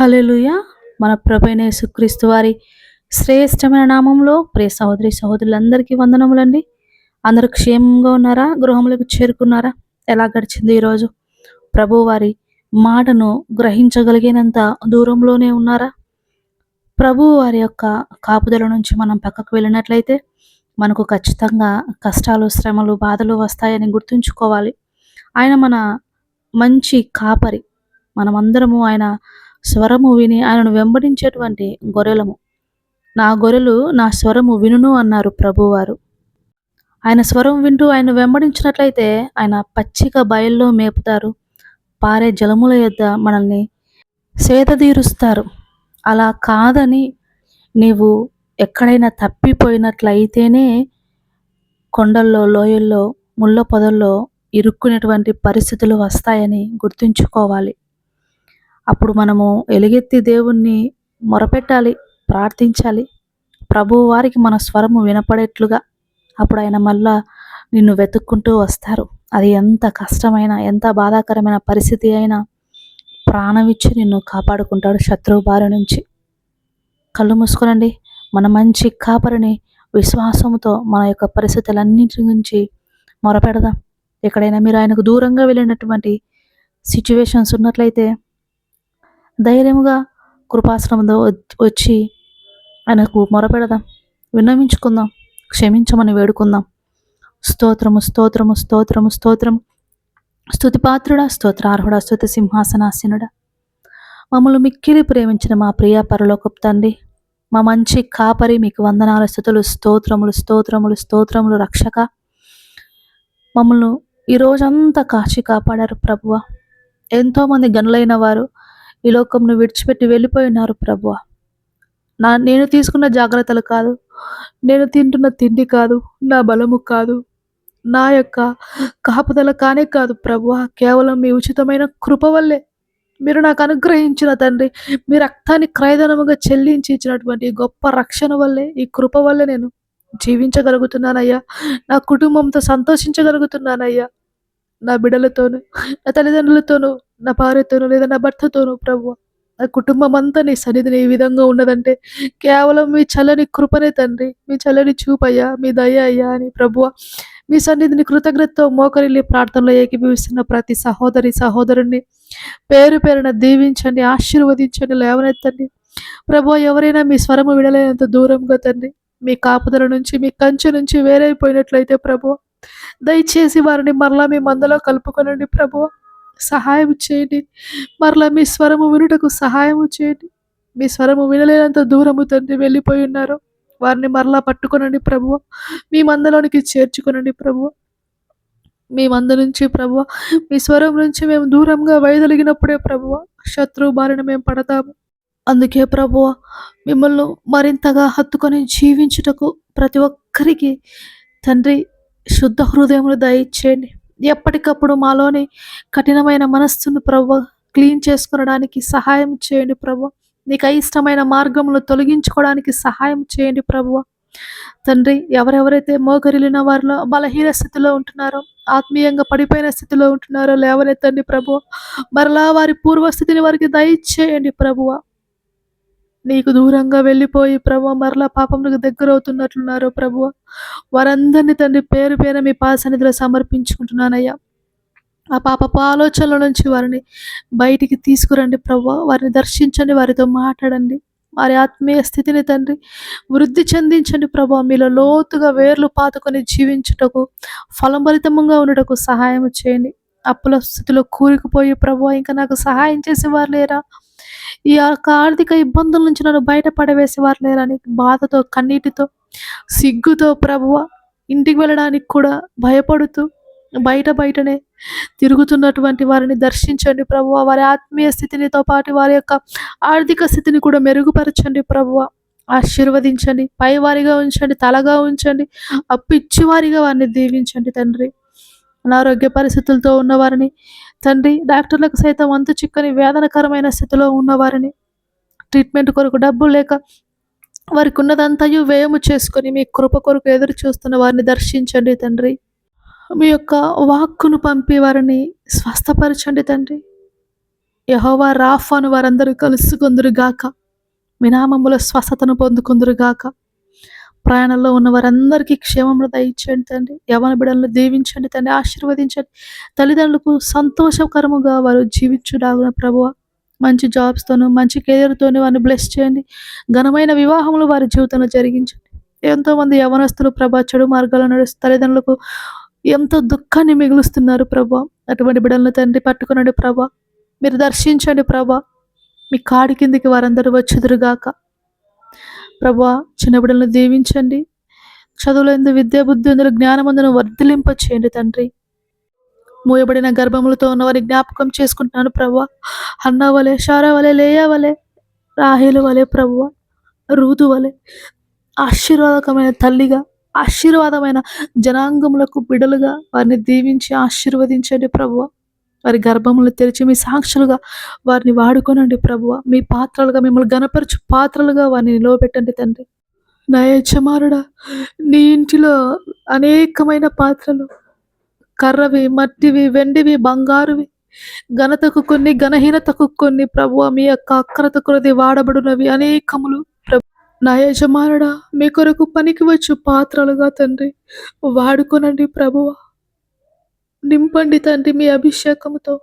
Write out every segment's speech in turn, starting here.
హల్లెలూయ. మన ప్రభైన యేసుక్రీస్తు వారి శ్రేష్టమైన నామంలో ప్రియ సహోదరి సహోదరులందరికీ వందనములండి. అందరూ క్షేమంగా ఉన్నారా? గృహములకు చేరుకున్నారా? ఎలా గడిచింది ఈరోజు? ప్రభు వారి మాటను గ్రహించగలిగినంత దూరంలోనే ఉన్నారా? ప్రభు వారి యొక్క కాపుదల నుంచి మనం పక్కకు వెళ్ళినట్లయితే మనకు ఖచ్చితంగా కష్టాలు శ్రమలు బాధలు వస్తాయని గుర్తుంచుకోవాలి. ఆయన మన మంచి కాపరి. మనమందరము ఆయన స్వరము విని ఆయనను వెంబడించేటువంటి గొర్రెలము. నా గొర్రెలు నా స్వరము వినును అన్నారు ప్రభువారు. ఆయన స్వరం వింటూ ఆయన వెంబడించినట్లయితే ఆయన పచ్చిక బయల్లో మేపుతారు. పారే జలముల యొద్ద మనల్ని సేదతీరుస్తారు. అలా కాదని నీవు ఎక్కడైనా తప్పిపోయినట్లయితేనే కొండల్లో లోయల్లో ముళ్ళ పొదల్లో ఇరుక్కునేటువంటి పరిస్థితులు వస్తాయని గుర్తుంచుకోవాలి. అప్పుడు మనము ఎలుగెత్తి దేవుణ్ణి మొరపెట్టాలి ప్రార్థించాలి. ప్రభు వారికి మన స్వరము వినపడేట్లుగా అప్పుడు ఆయన మళ్ళా నిన్ను వెతుక్కుంటూ వస్తారు. అది ఎంత కష్టమైన ఎంత బాధాకరమైన పరిస్థితి అయినా ప్రాణం ఇచ్చి నిన్ను కాపాడుకుంటాడు శత్రువు బారి నుంచి. కళ్ళు మూసుకోనండి. మన మంచి కాపరిని విశ్వాసంతో మన యొక్క పరిస్థితులన్నింటి నుంచి మొరపెడదాం. ఎక్కడైనా మీరు ఆయనకు దూరంగా వెళ్ళినటువంటి సిచ్యువేషన్స్ ఉన్నట్లయితే ధైర్యముగా కృపాశ్రమంలో వచ్చి ఆయనకు మొరపెడదాం. విన్నవించుకుందాం. క్షమించమని వేడుకుందాం. స్తోత్రము స్తోత్రము స్తోత్రము స్తోత్రము స్తుతిపాత్రుడా స్తోత్రార్హుడా స్తుతి సింహాసనాసీనుడా. మమ్మల్ని మిక్కిలి ప్రేమించిన మా ప్రియ పరలోకపు తండ్రి మా మంచి కాపరి మీకు వందనాల స్థుతులు స్తోత్రములు స్తోత్రములు స్తోత్రములు రక్షక. మమ్మల్ని ఈ రోజంతా కాచి కాపాడారు ప్రభువ. ఎంతోమంది గనులైన వారు ఈ లోకంను విడిచిపెట్టి వెళ్ళిపోయినారు ప్రభువ. నా నేను తీసుకున్న జాగ్రత్తలు కాదు. నేను తింటున్న తిండి కాదు. నా బలము కాదు. నా యొక్క కాపుదల కానే కాదు ప్రభువ. కేవలం మీ ఉచితమైన కృప వల్లే మీరు నాకు అనుగ్రహించిన తండ్రి మీ రక్తాన్ని క్రయధనముగా చెల్లించి ఇచ్చినటువంటి గొప్ప రక్షణ వల్లే ఈ కృప వల్లే నేను జీవించగలుగుతున్నానయ్యా. నా కుటుంబంతో సంతోషించగలుగుతున్నానయ్యా. నా బిడ్డలతోనూ నా తల్లిదండ్రులతోనూ నా భార్యతోనూ లేదా నా భర్తతోనూ ప్రభు నా కుటుంబం అంతా నీ సన్నిధిని ఈ విధంగా ఉన్నదంటే కేవలం మీ చల్లని కృపనే తండ్రి మీ చల్లని చూపయ్యా మీ దయ అయ్యా అని ప్రభువ మీ సన్నిధిని కృతజ్ఞతతో మోకరిల్లి ప్రార్థనలో ఏకీభవిస్తున్న ప్రతి సహోదరి సహోదరుణ్ణి పేరు పేరున దీవించండి ఆశీర్వదించండి లేవనెత్తండి. ప్రభు ఎవరైనా మీ స్వరము విడలేనంత దూరంగా తండ్రి మీ కాపుదల నుంచి మీ కంచె నుంచి వేరైపోయినట్లయితే ప్రభు దయచేసి వారిని మరలా మీ మందలో కలుపుకొనండి ప్రభు సహాయం చేయండి. మరలా మీ స్వరము వినుటకు సహాయము చేయండి. మీ స్వరము వినలేనంత దూరము తండ్రి వెళ్ళిపోయి ఉన్నారు. వారిని మరలా పట్టుకొనండి ప్రభు మీ మందలోనికి చేర్చుకొనండి ప్రభు మీ మంద నుంచి ప్రభు మీ స్వరం నుంచి మేము దూరంగా వైదొలిగినప్పుడే ప్రభు శత్రువు బారిన మేము పడతాము. అందుకే ప్రభు మిమ్మల్ని మరింతగా హత్తుకొని జీవించుటకు ప్రతి ఒక్కరికి తండ్రి శుద్ధ హృదయములు దయచేయండి. ఎప్పటికప్పుడు మాలోని కఠినమైన మనస్సును ప్రభు క్లీన్ చేసుకునడానికి సహాయం చేయండి ప్రభు. నీకు అయిష్టమైన మార్గంలో తొలగించుకోవడానికి సహాయం చేయండి ప్రభు. తండ్రి ఎవరెవరైతే మోకరిలిన వారిలో బలహీన స్థితిలో ఉంటున్నారో ఆత్మీయంగా పడిపోయిన స్థితిలో ఉంటున్నారో లేవనెత్తండి ప్రభు. మరలా వారి పూర్వస్థితిని వారికి దయచేయండి ప్రభువ నీకు దూరంగా వెళ్ళిపోయి ప్రభు మరలా పాపములకు దగ్గరవుతున్నట్లున్నారు ప్రభు. వారందరినీ తండ్రి పేరు పేరు మీ పాసన్నిధిలో సమర్పించుకుంటున్నానయ్యా. ఆ పాప ఆలోచనల నుంచి వారిని బయటికి తీసుకురండి ప్రభు. వారిని దర్శించండి వారితో మాట్లాడండి. వారి ఆత్మీయ స్థితిని తండ్రి వృద్ధి చెందించండి ప్రభు. మీలో లోతుగా వేర్లు పాతుకొని జీవించుటకు ఫలభరితంగా ఉండటకు సహాయం చేయండి. అప్పుల స్థితిలో కూరుకుపోయి ప్రభు ఇంకా నాకు సహాయం చేసేవారు లేరా? ఈ యొక్క ఆర్థిక ఇబ్బందుల నుంచి నన్ను బయట లేరని లేరా అని బాధతో కన్నీటితో సిగ్గుతో ప్రభువ ఇంటికి వెళ్ళడానికి కూడా భయపడుతూ బయట బయటనే తిరుగుతున్నటువంటి వారిని దర్శించండి ప్రభువ. వారి ఆత్మీయ స్థితినితో పాటు వారి యొక్క ఆర్థిక స్థితిని కూడా మెరుగుపరచండి ప్రభువ. ఆశీర్వదించండి పైవారిగా ఉంచండి తలగా ఉంచండి అప్పిచ్చివారిగా వారిని దీవించండి తండ్రి. అనారోగ్య పరిస్థితులతో ఉన్నవారిని తండ్రి డాక్టర్లకు సైతం అంతు చిక్కని వేదనకరమైన స్థితిలో ఉన్నవారిని. ట్రీట్మెంట్ కొరకు డబ్బులు లేక వారికి ఉన్నదంతయు వ్యయము చేసుకొని మీ కృప కొరకు ఎదురు చూస్తున్న వారిని దర్శించండి తండ్రి. మీ యొక్క వాక్కును పంపి వారిని స్వస్థపరచండి తండ్రి. యహోవా రాఫాను వారందరూ కలుసుకుందరుగాక. మీ నామములో స్వస్థతను పొందుకుందరుగాక. గాక ప్రయాణంలో ఉన్న వారందరికీ క్షేమములు దయచేయండి తండ్రి. యవన బిడలను దీవించండి తండ్రి. ఆశీర్వదించండి. తల్లిదండ్రులకు సంతోషకరముగా వారు జీవించుడాగున ప్రభువ. మంచి జాబ్స్తోనూ మంచి కెరియర్తోను వారిని బ్లెస్ చేయండి. ఘనమైన వివాహములు వారి జీవితంలో జరిగించండి. ఎంతోమంది యవనస్తులు ప్రభా చెడు మార్గాల్లో నడుస్తూ తల్లిదండ్రులకు ఎంతో దుఃఖాన్ని మిగులుస్తున్నారు ప్రభా. అటువంటి బిడలను తండ్రి పట్టుకునండి ప్రభా. మీరు దర్శించండి ప్రభా. మీ కాడి కిందికి వారందరూ వచ్చుదురుగాక. ప్రభా చిన్న బిడ్డలను దీవించండి. చదువులందు విద్యా బుద్ధి అందులో జ్ఞానమందును వర్ధిలింప చేయండి తండ్రి. మూయబడిన గర్భములతో ఉన్నవారి జ్ఞాపకం చేసుకుంటున్నాను ప్రభా. అన్న వలె షారా వలె లేయా వలె రాహేలు వలె ప్రభువ రూతు వలె ఆశీర్వాదకమైన తల్లిగా ఆశీర్వాదమైన జనాంగములకు బిడలుగా వారిని దీవించి ఆశీర్వదించండి ప్రభువ వారి గర్భములు తెరిచి మీ సాక్షులుగా వారిని వాడుకోనండి ప్రభువ. మీ పాత్రలుగా మిమ్మల్ని గనపరచు పాత్రలుగా వారిని నిలవబెట్టండి తండ్రి. నా యజమానుడా నీ ఇంటిలో అనేకమైన పాత్రలు. కర్రవి మట్టివి వెండివి బంగారువి. ఘనతకు కొన్ని ఘనహీనతకు కొన్ని ప్రభువ మీ యొక్క అక్రత కొరది వాడబడినవి అనేకములు ప్రభు. నా యజమానుడా మీ కొరకు పనికి వచ్చు పాత్రలుగా తండ్రి. వాడుకోనండి ప్రభువ. నింపండి తండ్రి మీ అభిషేకముతో.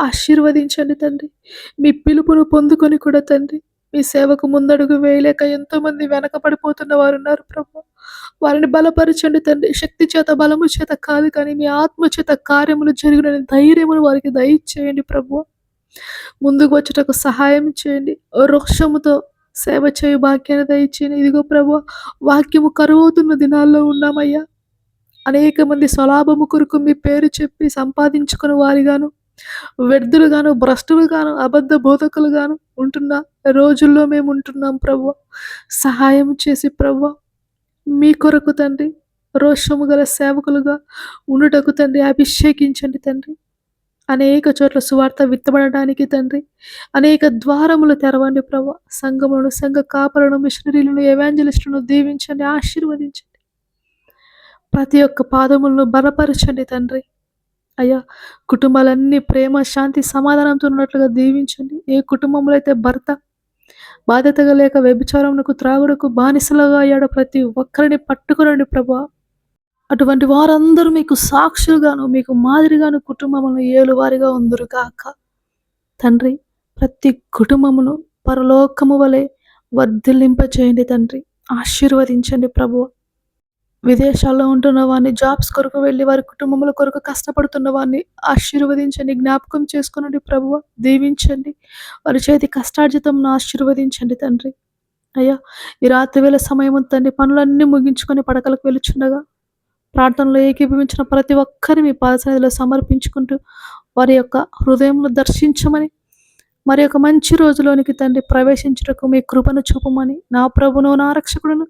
ఆశీర్వదించండి తండ్రి. మీ పిలుపును పొందుకొని కూడా తండ్రి. మీ సేవకు ముందడుగు వేయలేక ఎంతో మంది వెనకబడిపోతున్న వారు ఉన్నారు ప్రభు. వారిని బలపరచండి తండ్రి. శక్తి చేత బలము చేత కాదు కానీ మీ ఆత్మ చేత కార్యములు జరిగిన ధైర్యమును వారికి దయచేయండి ప్రభు. ముందుకు వచ్చేటకు సహాయం చేయండి. వృక్షముతో సేవ చేయు భాగ్యాన్ని దయచేయండి. ఇదిగో ప్రభు వాక్యము కరువవుతున్న దినాల్లో ఉన్నామయ్యా. అనేక మంది స్వలాభము కొరకు మీ పేరు చెప్పి సంపాదించుకుని వారిగాను వ్యర్థులుగాను భ్రష్టులుగాను అబద్ధ బోధకులుగాను ఉంటున్న రోజుల్లో మేము ఉంటున్నాం ప్రభు సహాయం చేసి ప్రభు మీ కొరకు తండ్రి రోషము గల సేవకులుగా ఉండుటకు తండ్రి అభిషేకించండి తండ్రి. అనేక చోట్ల సువార్త విత్తబడడానికి తండ్రి. అనేక ద్వారములు తెరవండి ప్రభు సంఘములను సంఘ కాపలను మిషనరీలను ఎవాంజలిస్టులను దీవించండి ఆశీర్వదించండి. ప్రతి ఒక్క పాదములను బలపరచండి తండ్రి. అయ్యా కుటుంబాలన్నీ ప్రేమ శాంతి సమాధానంతో ఉన్నట్లుగా దీవించండి. ఏ కుటుంబంలో అయితే భర్త బాధ్యతగా లేక వ్యభిచారమునకు త్రాగుడుకు బానిసలుగా అయ్యాడో ప్రతి ఒక్కరిని పట్టుకురండి ప్రభా. అటువంటి వారందరూ మీకు సాక్షులుగాను మీకు మాదిరిగాను కుటుంబమును ఏలువారిగా ఉందరు కాక తండ్రి ప్రతి కుటుంబమును పరలోకము వలె వర్ధిల్లింపచేయండి తండ్రి. ఆశీర్వదించండి ప్రభు. విదేశాల్లో ఉంటున్న వారిని జాబ్స్ కొరకు వెళ్ళి వారి కుటుంబముల కొరకు కష్టపడుతున్న వారిని ఆశీర్వదించండి జ్ఞాపకం చేసుకునండి ప్రభువ దీవించండి. వారి చేతి కష్టార్జితంను ఆశీర్వదించండి తండ్రి. అయ్యా ఈ రాత్రి వేళ సమయం తండ్రి పనులన్నీ ముగించుకొని పడకలకు వెలుచుండగా ప్రార్థనలో ఏకీభవించిన ప్రతి ఒక్కరిని మీ పాదసన్నిధిలో సమర్పించుకుంటూ వారి యొక్క హృదయంలో దర్శించమని మరి ఒక మంచి రోజులోనికి తండ్రి ప్రవేశించుటకు మీ కృపను చూపమని నా ప్రభును నా రక్షకుడును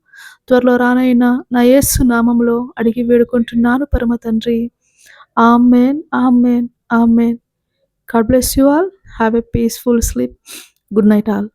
త్వరలో రానైనా నా యేసు నామంలో అడిగి వేడుకుంటున్నాను పరమ తండ్రి. Amen amen amen. God bless you all. Have a peaceful sleep. Good night all.